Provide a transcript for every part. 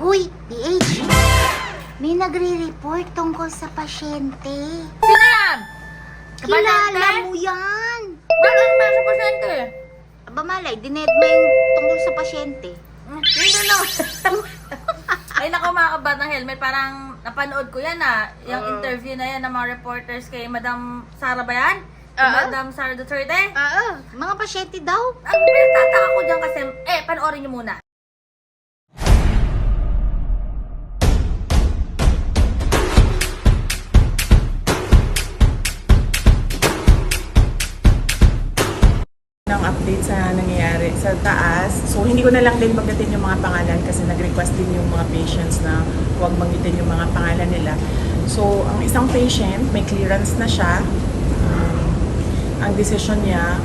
Huy, PH! May nagre-report tungkol sa pasyente. Sino yan? Kilala mo yan! Bakit pa sa pasyente? Aba malay, dinedma yung tungkol sa pasyente. Hmm, Sino no? Ay nako mga kabatang helmet, parang napanood ko yan ah. Yung Oo. interview na yan ng mga reporters kay Madam Sara ba yan? Si Oo. Madam Sara Duterte? Oo, mga pasyente daw. Ang pinagtataka ko dyan kasi, eh, panoorin niyo muna. Update sa nangyayari sa taas. So, hindi ko na lang din banggitin yung mga pangalan kasi nag-request din yung mga patients na huwag banggitin yung mga pangalan nila. So, ang isang patient, may clearance na siya. Um, ang decision niya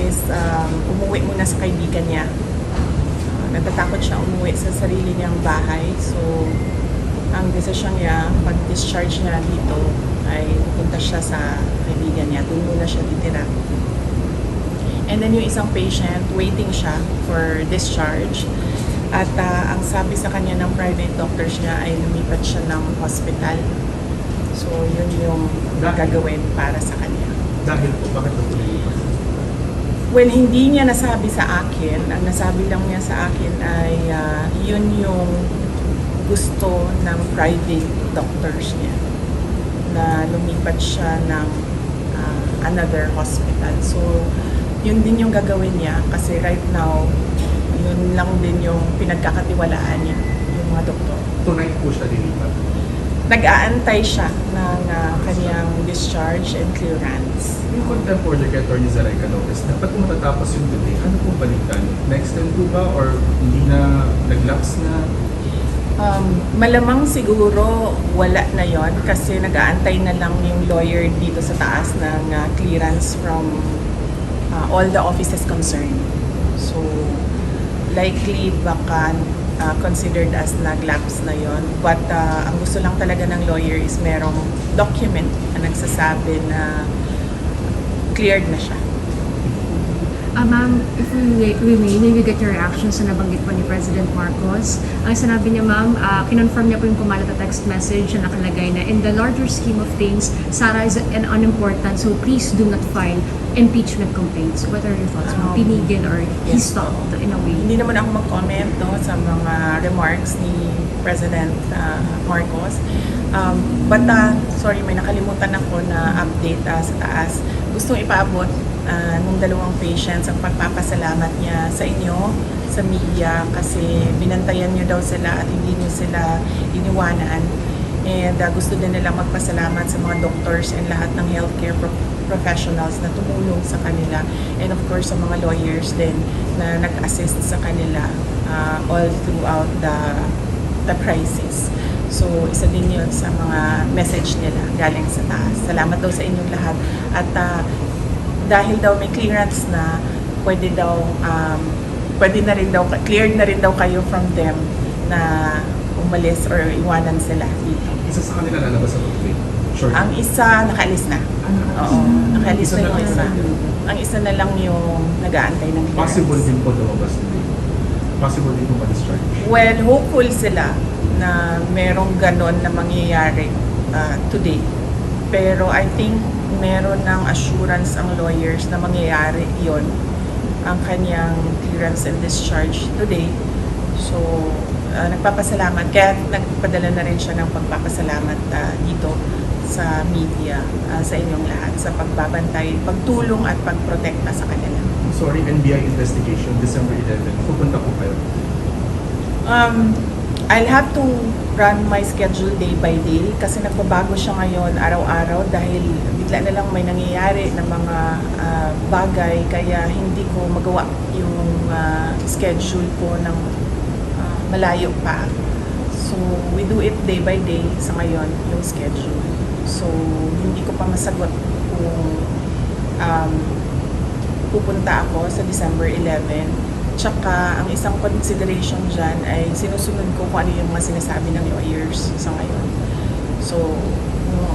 is um, umuwi muna sa kaibigan niya. Uh, natatakot siya umuwi sa sarili niyang bahay. So, ang decision niya, pag-discharge niya dito, ay pupunta siya sa kaibigan niya. Doon muna siya titira. And then yung isang patient, waiting siya for discharge. At ah, ang sabi sa kanya ng private doctors niya ay lumipat siya ng hospital. So yun yung gagawin para sa kanya. Dahil po, bakit po? Well, hindi niya nasabi sa akin. Ang nasabi lang niya sa akin ay ah, yun yung gusto ng private doctors niya na lumipat siya ng ah, another hospital. So, yun din yung gagawin niya kasi right now, yun lang din yung pinagkakatiwalaan niya, yung mga doktor. Tonight po siya lilipat. Nag-aantay siya ng ah, kanyang discharge and clearance. Yung contempt order kay Atty. Zareca Lopez, dapat kung matatapos yung delay, ano pong balikan? Next time po ba or hindi na nag-lapse na? Um, malamang siguro wala na yon kasi nag-aantay na lang yung lawyer dito sa taas ng uh, clearance from uh, all the offices concerned. So, likely baka uh, considered as nag-lapse na yon. But uh, ang gusto lang talaga ng lawyer is merong document na nagsasabi na cleared na siya. Ah, ma'am, if we, may, may we get your reaction sa nabanggit po ni President Marcos. Ang sinabi niya, ma'am, uh, kinonfirm niya po yung kumalat na text message na nakalagay na in the larger scheme of things, Sarah is an unimportant, so please do not file impeachment complaints. What are your thoughts? Um, Pinigil or he yes. stopped in a way? Hindi naman ako mag-comment no, sa mga remarks ni President uh, Marcos. Um, but, uh, sorry, may nakalimutan ako na update uh, sa taas. Gustong ipaabot uh, nung dalawang patients ang pagpapasalamat niya sa inyo, sa media, kasi binantayan niyo daw sila at hindi niyo sila iniwanan. And uh, gusto din nila magpasalamat sa mga doctors and lahat ng healthcare pro- professionals na tumulong sa kanila. And of course, sa mga lawyers din na nag-assist sa kanila uh, all throughout the, the crisis. So, isa din yun sa mga message nila galing sa taas. Salamat daw sa inyong lahat. At uh, dahil daw may clearance na, pwede daw, um, pwede na rin daw, cleared na rin daw kayo from them na umalis or iwanan sila dito. Isa sa kanila lalabas sa. Ang isa, nakaalis na. Oo, na yung isa. Ang isa na lang yung nag-aantay ng clearance. Possible din po lumabas today. Possible din po ma-discharge. Well, hopeful sila na merong ganon na mangyayari uh, today. Pero I think meron ng assurance ang lawyers na mangyayari yon ang kanyang clearance and discharge today. So, uh, nagpapasalamat. Kaya nagpadala na rin siya ng pagpapasalamat uh, dito sa media, uh, sa inyong lahat, sa pagbabantay, pagtulong at pagprotekta sa kanila. Sorry, NBI investigation, December 11. Pupunta po kayo. Um, I'll have to run my schedule day by day kasi nagbabago siya ngayon araw-araw dahil bigla na lang may nangyayari na mga ah, bagay kaya hindi ko magawa yung ah, schedule ko ng ah, malayo pa. So, we do it day by day sa ngayon, yung schedule. So, hindi ko pa masagot kung um, pupunta ako sa December 11. Tsaka, ang isang consideration dyan ay sinusunod ko kung ano yung mga sinasabi ng lawyers sa ngayon. So,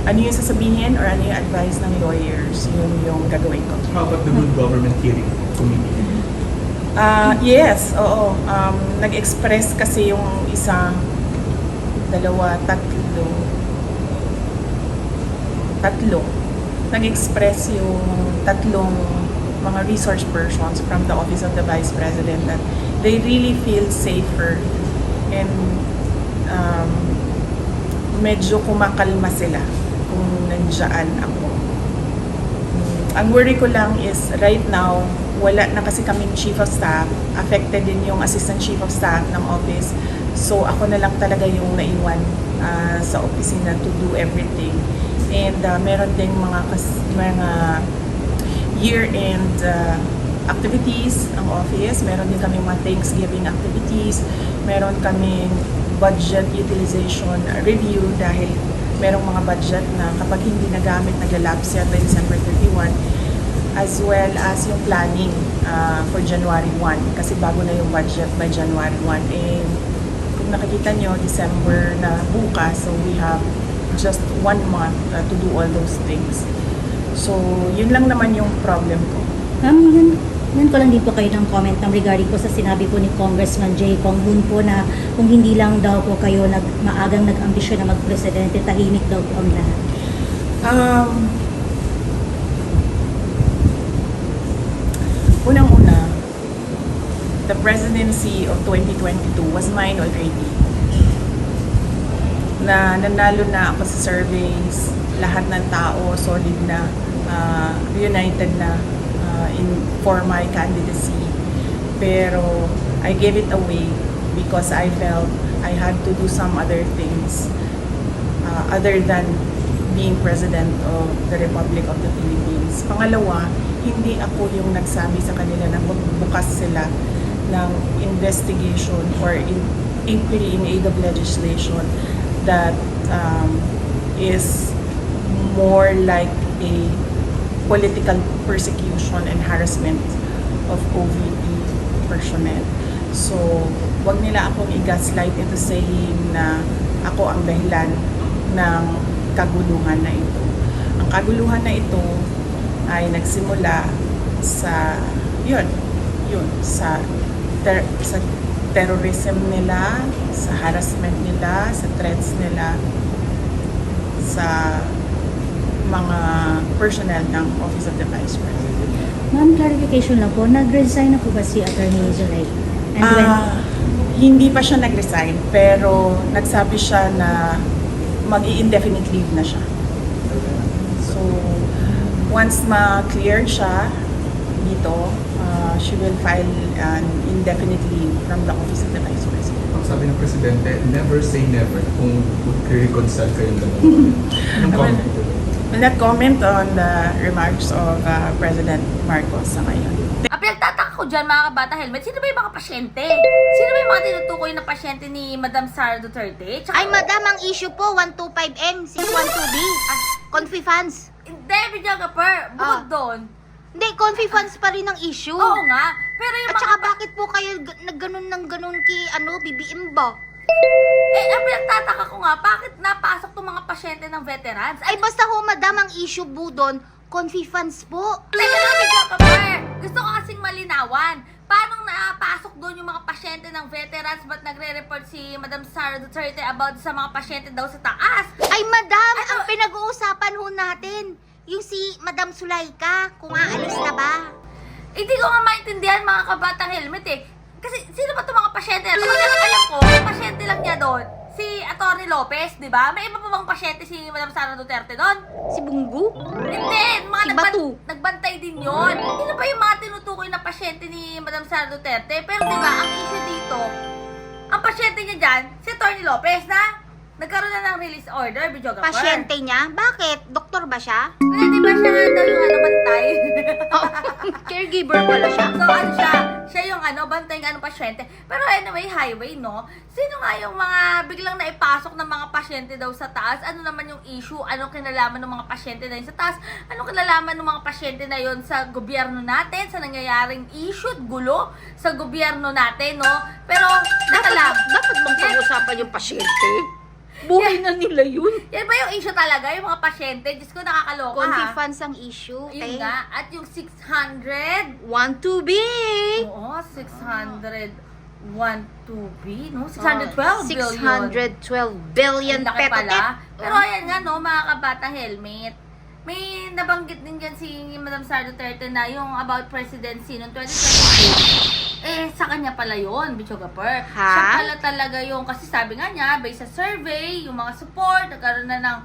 ano yung sasabihin or ano yung advice ng lawyers, yun yung gagawin ko. How about the Good Government Hearing Committee? Ah, yes, oo. Um, nag-express kasi yung isa, dalawa, tatlo, tatlo. Nag-express yung tatlong mga resource persons from the Office of the Vice President that they really feel safer and um, medyo kumakalma sila kung nandiyan ako. Ang worry ko lang is right now, wala na kasi kaming chief of staff. Affected din yung assistant chief of staff ng office. So ako na lang talaga yung naiwan ah, sa opisina to do everything. And ah, meron ding mga, kas- mga year-end ah, activities ang office. Meron din kami mga Thanksgiving activities. Meron kaming budget utilization review dahil merong mga budget na kapag hindi nagamit, naglalapse yan by December 31 as well as yung planning ah, for January 1 kasi bago na yung budget by January 1 and kung nakikita nyo December na bukas so we have just one month ah, to do all those things so yun lang naman yung problem ko Ma'am, yun, yun ko lang din po kayo ng comment ng regarding po sa sinabi po ni Congressman Jay Kong Hoon po na kung hindi lang daw po kayo nag, maagang nag-ambisyon na magpresidente, tahimik daw po ang lahat. Um, unang-una, the presidency of 2022 was mine already. Na nanalo na ako sa surveys, lahat ng tao solid na, uh, united na uh, in for my candidacy. Pero I gave it away because I felt I had to do some other things uh, other than being President of the Republic of the Philippines. Pangalawa, hindi ako yung nagsabi sa kanila na magbukas sila ng investigation or in, inquiry in aid of legislation that um, is more like a political persecution and harassment of OVP personnel. So, wag nila akong i-gaslight into saying na ako ang dahilan ng kaguluhan na ito. Ang kaguluhan na ito ay nagsimula sa yun, yun, sa ter- sa terrorism nila, sa harassment nila, sa threats nila, sa mga personnel ng Office of the Vice President. Ma'am, clarification lang po, nag-resign na po ba si Attorney Zulay? And when, Ah, hindi pa siya nag-resign, pero nagsabi siya na mag-i-indefinite leave na siya. So, once ma-cleared siya dito, ah, she will file an indefinite leave from the Office of the Vice President. Ang sabi ng Presidente, never say never kung mag-reconcile kayong dalawa. Anong comment ko? Will not comment on the remarks of ah, President Marcos sa ngayon. Ang pinagtataka ko dyan mga kabata helmet, sino ba yung mga pasyente? Sino ba yung mga tinutukoy na pasyente ni Madam Sara Duterte? Tsaka, Ay, madam, ang issue po, 125M, 612B. Ah, Confi funds. Hindi, videographer. Bukod Ah. doon. Hindi, confi funds pa rin ang issue. Oo nga. Pero yung At mga... saka bakit po kayo g- nagganon ng ganon kay ano, BBM ba? Eh, ang pinagtataka ko nga, bakit napasok tong mga pasyente ng veterans? Ay basta ho, madam, ang issue po doon, confi po. Teka lang, videographer. Gusto ko kasing malinawan. Paano napasok doon yung mga pasyente ng veterans ba't nagre-report si Madam Sara Duterte about sa mga pasyente daw sa taas? Ay madam, Ano? ang pinag-uusapan ho natin, yung si Madam Sulaika, kung aalis na ba? Hindi ko nga maintindihan mga kabatang helmet eh. Kasi sino ba itong mga pasyente ang alam ko, pasyente lang niya doon, si Atty. Lopez, di ba? May iba pa bang pasyente si Madam Sara Duterte doon? Si Bunggu? Hindi, mga Si nagban- Batu. nagbantay din yon. Sino ba yung mga tinutukoy na pasyente ni Madam Sara Duterte? Pero di ba, ang issue dito, ang pasyente niya dyan, si Atty. Lopez na nagkaroon na ng release order, videographer. Pasyente niya? Bakit? Doktor ba siya? Hindi, di ba siya nga daw yung ano, bantay? Caregiver pala siya. So ano siya, siya yung ano, bantay ng ano pasyente. Pero anyway, highway, no? Sino nga yung mga biglang naipasok ng mga pasyente daw sa taas? Ano naman yung issue? Anong kinalaman ng mga pasyente na yun sa taas? Anong kinalaman ng mga pasyente na yun sa gobyerno natin? Sa nangyayaring issue at gulo sa gobyerno natin, no? Pero, lang. Dapat bang pag-usapan yung pasyente? Buhay na nila yun. Yan ba yung issue talaga? Yung mga pasyente? Diyos ko, nakakaloka Konti ha. funds ang issue. Yun eh. nga. At yung 600. Want to be. Oo, 600. 1 to be, no? Oh, 612 billion. 612 billion laki petot. pala. Pero ayan nga, no, mga kabatang helmet. May nabanggit din dyan si Madam Sara Duterte na yung about presidency noong 2022. Eh, sa kanya pala yun, Bichogapur. Ha? Siya pala talaga yung, kasi sabi nga niya, based sa survey, yung mga support, nagkaroon na ng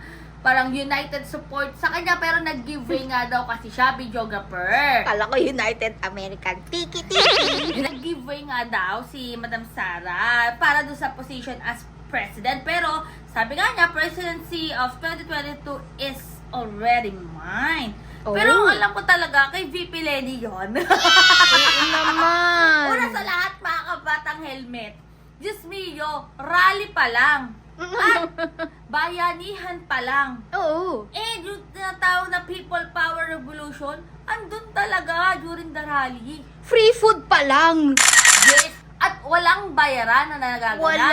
parang united support sa kanya, pero nag-giveaway nga daw kasi siya, Bichogapur. Kala ko United American. Tiki tiki. Nag-giveaway nga daw si Madam Sara para doon sa position as president. Pero sabi nga niya, presidency of 2022 is already mine. Oh. Pero ang alam ko talaga, kay VP Lenny yun. Oo naman. Una sa lahat, mga kabatang helmet. Diyos mio, rally pa lang. At bayanihan pa lang. Oo. Eh, yung tinatawag na People Power Revolution, andun talaga during the rally. Free food pa lang. Yes. Walang bayaran na nagaganap. Wala.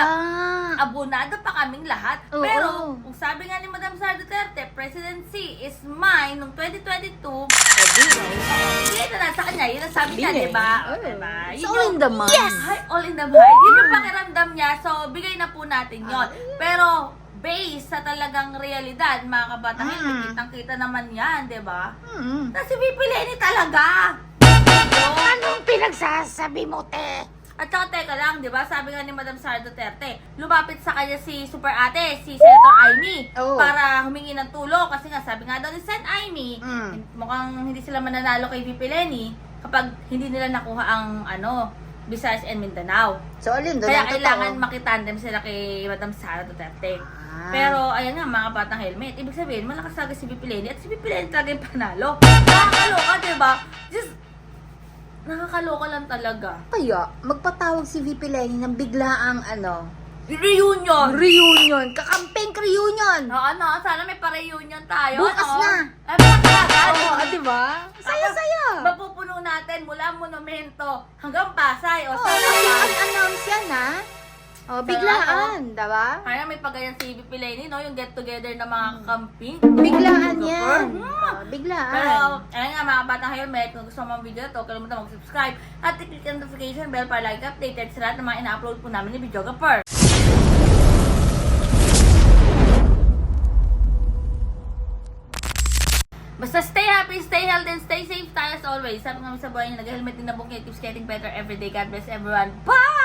Abonado pa kaming lahat. Oo. Pero, kung sabi nga ni Madam Sara Duterte, presidency is mine noong 2022, hindi na nasa kanya. Yun ang sabi niya, di ba? O, Diba? Yun all yung- in the mind. Yes! Ay, all in the mind. Yun yung pakiramdam niya. So, bigay na po natin yon. Pero, based sa talagang realidad, mga kabatang helmet, Mm. kitang-kita naman yan, di ba? Hmm. VP Lenny talaga. Anong pinagsasabi mo, te? At saka teka lang, di ba? Sabi nga ni Madam Sara Duterte, lumapit sa kanya si Super Ate, si Senator Amy, Oo. para humingi ng tulong. Kasi nga, sabi nga daw ni Sen Amy, Mm. mukhang hindi sila mananalo kay VP Lenny kapag hindi nila nakuha ang, ano, Visayas and Mindanao. So, alin doon Kaya ang kailangan totoo? makitandem sila kay Madam Sara Duterte. Ah. Pero, ayan nga, mga batang helmet. Ibig sabihin, malakas talaga si VP Lenny at si VP Lenny talaga yung panalo. Nakakaloka, di ba? Just, nakakaloka lang talaga. Kaya, magpatawag si VP Lenny ng biglaang ano, Reunion! reunion, kakamping reunion. Oo, no, sana may pa-reunion tayo. Bukas no? na. Ay, bukas na agad. Oo, ah, di ba? Saya-saya. Mapupuno natin mula monumento hanggang Pasay. O, Oh, sana kasi yan. unannounce yan, ha? Oh, biglaan, diba? Kaya may pagayan si VP Lenny, no? Yung get-together ng mga camping. Biglaan yan. Hmm. Oh, biglaan. Pero, ayun nga mga batang helmet, kung gusto mo ang video na to, kalimutan mag-subscribe at i-click ang notification bell para like updated sa lahat ng mga ina-upload po namin ni Videographer. Basta stay happy, stay healthy, and stay safe tayo as always. Sabi nga sa buhay niya, nag-helmet din na bukit. Keeps getting better every day. God bless everyone. Bye!